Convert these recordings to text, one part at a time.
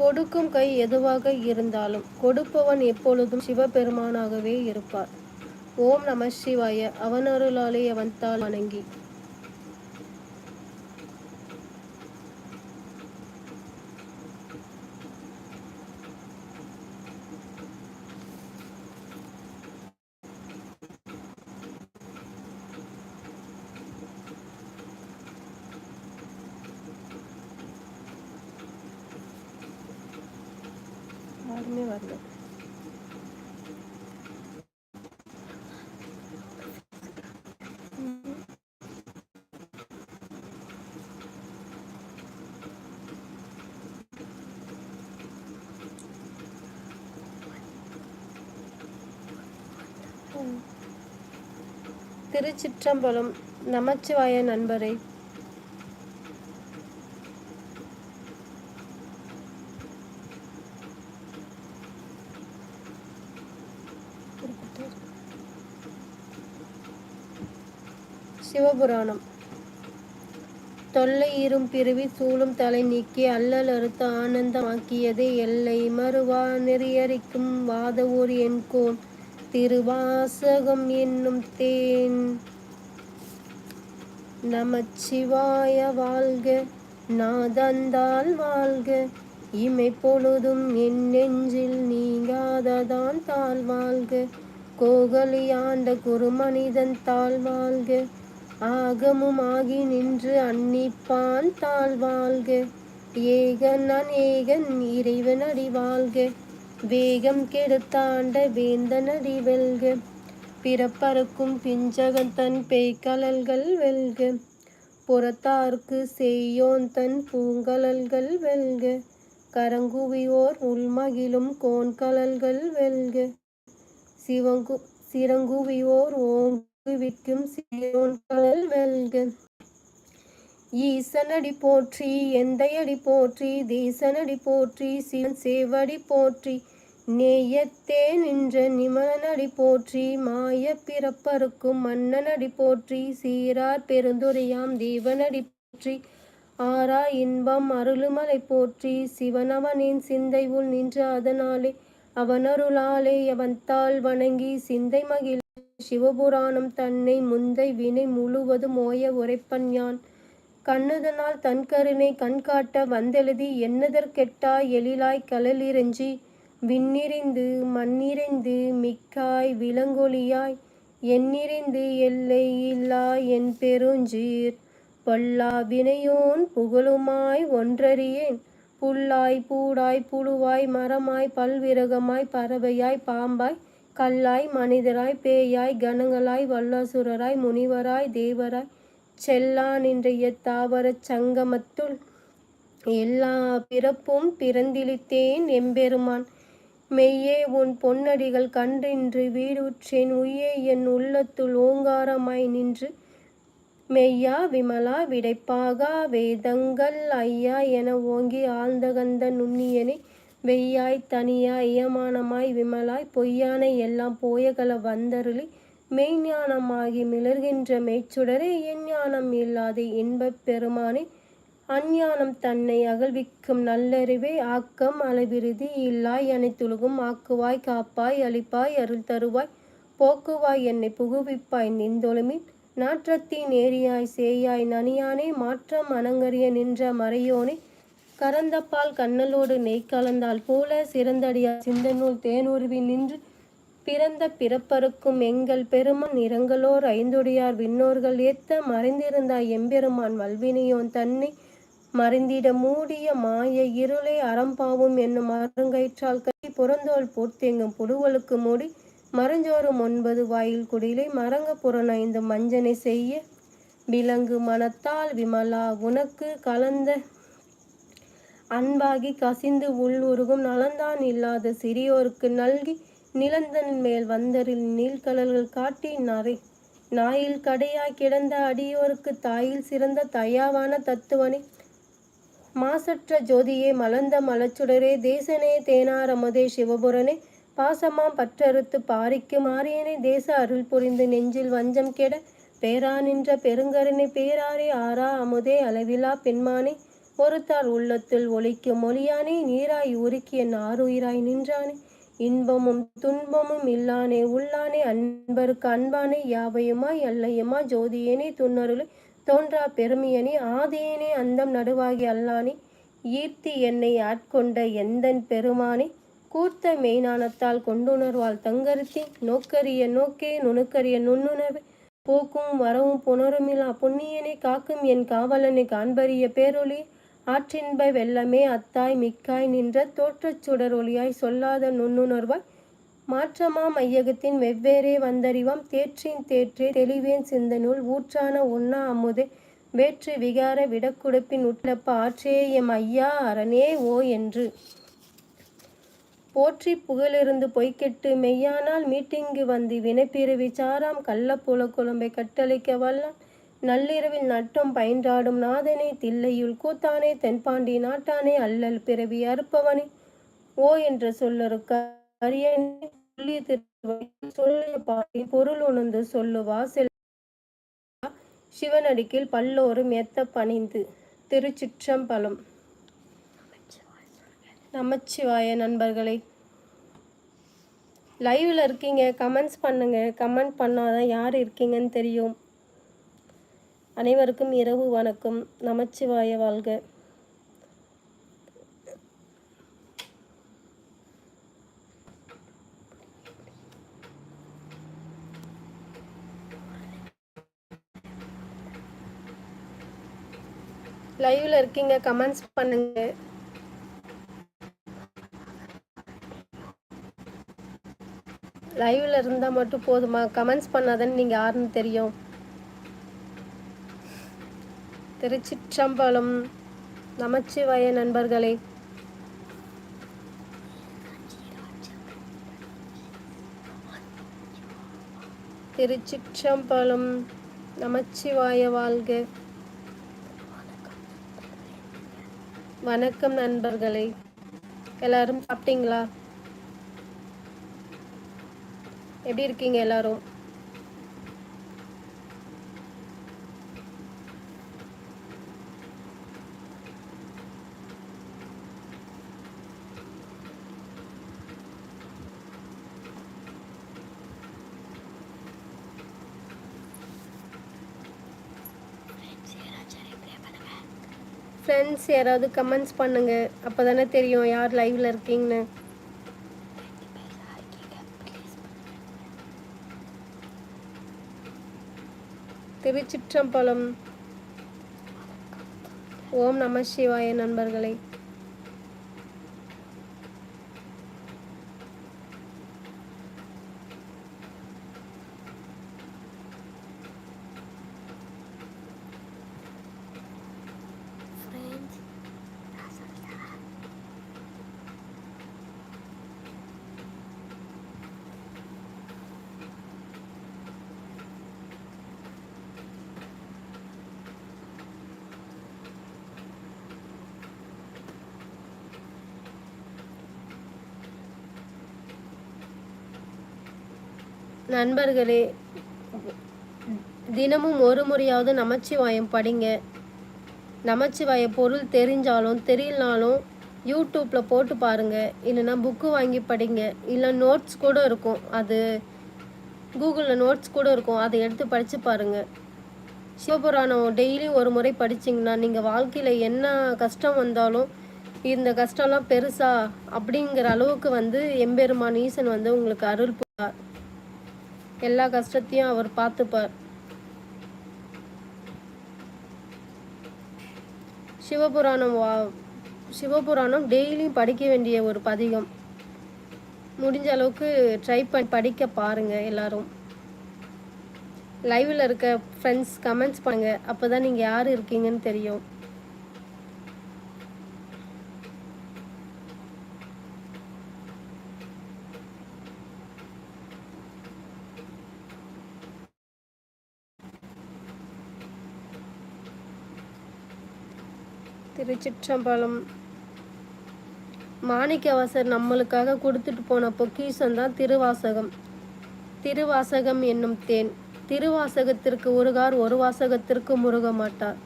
கொடுக்கும் கை எதுவாக இருந்தாலும் கொடுப்பவன் எப்பொழுதும் சிவபெருமானாகவே இருப்பார். ஓம் நம சிவாய. அவனருளாலே அவன்தால் வணங்கி. யாருமே வரல திருச்சிற்றம்பலம் நமச்சிவாய நண்பரே சிவபுராணம். தொல்லை இரும் பிறவி சூழும் தலை நீக்கி அல்லல் அறுத்து ஆனந்தமாக்கியது எல்லை மறுவா நெறியறிக்கும் வாத ஊர் என்கோன் திருவாசகம் என்னும் தேன். நமச்சிவாய வாழ்க நாதந்தால் வாழ்க. இமை பொழுதும் என் நெஞ்சில் நீங்காததான் தாழ் வாழ்க. கோகலியாண்ட குருமனிதன் தாழ் வாழ்க. ஆகமும் ஆகி நின்று அன்னிப்பான் தாழ் வாழ்க. ஏகன் ஏகன் இறைவன் அடி வாழ்க. வேகம் கெடுத்தாண்ட வேந்தன் அடி வெல்க. பிறப்பறுக்கும் பிஞ்சகன் தன் பேய்கலல்கள் வெல்க. புறத்தார்க்கு செய்யோன் தன் பூங்கலல்கள் வெல்க. கரங்குவியோர் உள்மகிழும் கோன்கலல்கள் வெல்க. சிவங்கு சிறங்குவியோர் விற்கும் சீரோன்கலல் வெல்க. ஈசனடி போற்றி எந்தையடி போற்றி தேசனடி போற்றி சிவன் சேவடி போற்றி நேயத்தே நின்ற நிமலனடி போற்றி மாய பிறப்பருக்கும் மன்னனடி போற்றி சீரார் பெருந்துரையாம் தேவனடி போற்றி ஆரா இன்பம் அருளுமலை போற்றி சிவனவனின் சிந்தை உள் நின்று அதனாலே அவனருளாலே அவன்தாள் வணங்கி சிந்தை மகிழ் சிவபுராணம் தன்னை முந்தை வினை முழுவதும் ஓய உரைப்பன் யான். கண்ணுதனால் தன் கருணை கண்காட்ட வந்தெழுதி என்னதற்கெட்டாய் எழிலாய் கலலிரஞ்சி விண்ணிறைந்து மண்ணிறைந்து மிக்காய் விலங்கொலியாய் எண்ணிறைந்து எல்லை இல்லா என் பெருஞ்சீர். பொல்லா வினையோன் புகழுமாய் ஒன்றறியேன். புல்லாய் பூடாய் புழுவாய் மரமாய் பல்விரகமாய் பறவையாய் பாம்பாய் கல்லாய் மனிதராய் பேயாய் கணங்களாய் வல்லாசுரராய் முனிவராய் தேவராய் செல்லா நின்றைய தாவரச் சங்கமத்துள் எல்லா பிறப்பும் பிறந்திழித்தேன் எம்பெருமான். மெய்யே உன் பொன்னடிகள் கன்றின்று வீடுற்றேன் உய்யே என் உள்ளத்துள் ஓங்காரமாய் நின்று. மெய்யா விமலா விடைப்பாகா வேதங்கள் ஐயா என ஓங்கி ஆழ்ந்தகந்த நுண்ணியனை. வெய்யாய் தனியாய் இயமானமாய் விமலாய் பொய்யானை எல்லாம் போயகல வந்தருளி மெய்ஞானமாகி மிளர்கின்ற மெய்ச்சுடரே எஞ்ஞானம் இல்லாதே இன்பப் பெருமானே அஞ்ஞானம் தன்னை அகழ்விக்கும் நல்லறிவே ஆக்கம் அளவிருதி இல்லாய் அனைத்துலகும் ஆக்குவாய் காப்பாய் அழிப்பாய் அருள் தருவாய் போக்குவாய் என்னை புகுவிப்பாய் நின்றொழுமின் நாற்றத்தின் ஏரியாய் சேயாய் நனியானே மாற்றம் அனங்கறிய நின்ற மறையோனே கரந்தப்பால் கண்ணலோடு நெய் கலந்தால் போல சிறந்தடியா சிந்தநூல் தேனுருவி நின்று பிறந்த பிறப்பருக்கும் எங்கள் பெருமன் இரங்கலோர் ஐந்தொடியார் விண்ணோர்கள் ஏத்த மறைந்திருந்தாய் எம்பெருமான் வல்வினியோன் தன்னை மறைந்திட மூடிய மாய இருளை அறம்பாவும் என்னும் அருங்கயிற்றால் கட்டி புறந்தோல் போர்த்தேங்கும் புடுவலுக்கு மூடி மறைஞ்சோறும் ஒன்பது வாயில் குடிலை மரங்க புறநைந்து மஞ்சனை செய்ய விலங்கு மனத்தால் விமலா உனக்கு கலந்த அன்பாகி கசிந்து உள் உருகும் நலந்தான் இல்லாத சிறியோருக்கு நல்கி நிலந்தன் மேல் வந்தரில் நீள்கலல்கள் காட்டி நரை. நாயில் கடையாய் கிடந்த அடியோருக்கு தாயில் சிறந்த தயாவான தத்துவனே. மாசற்ற ஜோதியே மலர்ந்த மலச்சுடரே தேசனே தேனாரமதே சிவபுரனே. பாசமாம் பற்றறுத்து பாரிக்கு மாறியனே தேச அருள் புரிந்து நெஞ்சில் வஞ்சம் கெட. பேரா நின்ற பெருங்கருணை பேராரே ஆரா அமுதே அளவிலா பெண்மானே. பொறுத்தால் உள்ளத்தில் ஒலிக்கும் ஒளியானே நீராய் உருக்கிய நாருயிராய் நின்றானே. இன்பமும் துன்பமும் இல்லானே உள்ளானே அன்பருக்கு அன்பானே யாவையுமாய் அல்லையுமா ஜோதியனே துன்னருளை தோன்றா பெருமையனே ஆதியனே அந்தம் நடுவாகி அல்லானே. ஈர்த்தி என்னை ஆட்கொண்ட எந்தன் பெருமானே கூர்த்த மெய்ஞானத்தால் கொண்டுணர்வாள் தங்கருத்தி. நோக்கரிய நோக்கே நுணுக்கரிய நுண்ணுணர்வு. போக்கும் வரவும் புணருமிலா புண்ணியனை காக்கும் என் காவலனை காண்பறிய பேரொளி ஆற்றின்ப வெள்ளமே அத்தாய் மிக்காய் நின்ற தோற்றச் சுடர் ஒளியாய் சொல்லாத நுண்ணுணர்வாய். மாற்றமா மையகத்தின் வெவ்வேறே வந்தறிவாம். தேற்றின் தேற்றே தெளிவேன் சிந்தனுள் ஊற்றான உண்ணா அமுதே. வேற்று விகார விடக்குடுப்பின் உட்லப்ப ஆற்றே எம் ஐயா அரணே ஓ என்று. போற்றி புகழிருந்து பொய்க்கெட்டு மெய்யானால் மீட்டிங்கு வந்து. வினைப்பிறவி சாராம் கள்ளப்புல குழம்பை கட்டளிக்க வல்லான். நள்ளிரவில் நட்டம் பயின்றாடும் நாதனே தில்லையுள் கூத்தானே தென்பாண்டி நாட்டானே அல்லல் பிறவி அறுப்பவனே. ஓ என்ற சொல்லருக்க அரியனே சொல்லிய திருவடி பாட்டி பொருள் உணர்ந்து சொல்லுவா செல் சிவனடிக்கில் பல்லோரும் எத்த பணிந்து திருச்சிற்றம்பலம். நமச்சிவாய நண்பர்களே லைவில் இருக்கீங்க கமெண்ட்ஸ் பண்ணுங்க கமெண்ட் பண்ணாதான் யார் இருக்கீங்கன்னு தெரியும். அனைவருக்கும் இரவு வணக்கம். நமச்சிவாய வாழ்க. லைவ்ல இருக்கீங்க கமெண்ட்ஸ் பண்ணுங்க. லைவ்ல இருந்தா மட்டும் போதுமா? கமெண்ட்ஸ் பண்ணாதானே நீங்க யாருன்னு தெரியும். திருச்சிற்றம்பலம் நமச்சிவாய நண்பர்களே. திருச்சிற்றம்பலம் நமச்சிவாய வாழ்க. வணக்கம் நண்பர்களே. எல்லாரும் சாப்பிட்டீங்களா? எப்படி இருக்கீங்க எல்லாரும்? ஃப்ரெண்ட்ஸ் யாராவது கமெண்ட்ஸ் பண்ணுங்க. அப்போ தானே தெரியும் யார் லைவ்ல இருக்கீங்கன்னு. திருச்சிற்றம்பலம். ஓம் நம சிவாய நண்பர்களை. நண்பர்களே தினமும் ஒரு முறையாவது நமச்சிவாயம் படிங்க. நமச்சிவாய பொருள் தெரிஞ்சாலும் தெரியலனாலும் யூடியூப்பில் போட்டு பாருங்கள் இல்லைன்னா புக்கு வாங்கி படிங்க. இல்லை நோட்ஸ் கூட இருக்கும். அது கூகுளில் நோட்ஸ் கூட இருக்கும். அதை எடுத்து படித்து பாருங்கள் சிவபுராணம் டெய்லியும் ஒரு முறை படிச்சிங்கன்னா நீங்கள் வாழ்க்கையில் என்ன கஷ்டம் வந்தாலும் இந்த கஷ்டம்லாம் பெருசா அப்படிங்கிற அளவுக்கு வந்து எம்பெருமான் ஈசன் வந்து உங்களுக்கு அருள் புரிவார். எல்லா கஷ்டத்தையும் அவர் பார்த்துப்பார். சிவபுராணம் வா சிவபுராணம் டெய்லியும் படிக்க வேண்டிய ஒரு பதிகம். முடிஞ்ச அளவுக்கு ட்ரை பண்ணி படிக்க பாருங்கள் எல்லாரும். லைவில் இருக்க ஃப்ரெண்ட்ஸ் கமெண்ட்ஸ் பண்ணுங்கள் அப்போ தான் நீங்கள் யார் இருக்கீங்கன்னு தெரியும். திருச்சிற்றம்பலம். மாணிக்கவாசர் நம்மளுக்காக கொடுத்துட்டு போன பொக்கிஷம் தான் திருவாசகம். திருவாசகம் என்னும் தேன். திருவாசகத்திற்கு உருகார் ஒரு வாசகத்திற்கு முருக மாட்டார்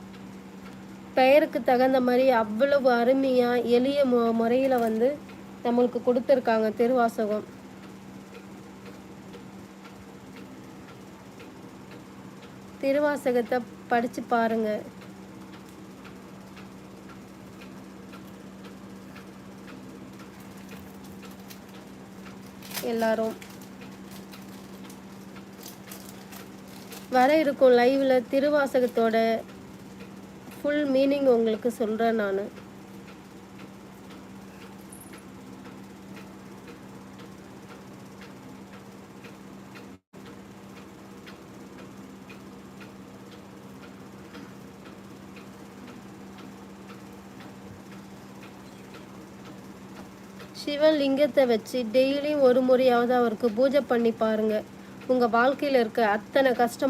பெயருக்கு தகுந்த மாதிரி அவ்வளவு அருமையாக எளிய மு முறையில் வந்து நம்மளுக்கு கொடுத்துருக்காங்க திருவாசகம். திருவாசகத்தை படித்து பாருங்கள் எல்லாரும். வர இருக்கும் லைவில் திருவாசகத்தோட ஃபுல் மீனிங் உங்களுக்கு சொல்கிறேன் நான். சிவலிங்கத்தை வச்சு டெய்லியும் ஒரு முறையாவது அவருக்கு பூஜை பண்ணி பாருங்க. உங்கள் வாழ்க்கையில் இருக்க அத்தனை கஷ்டம்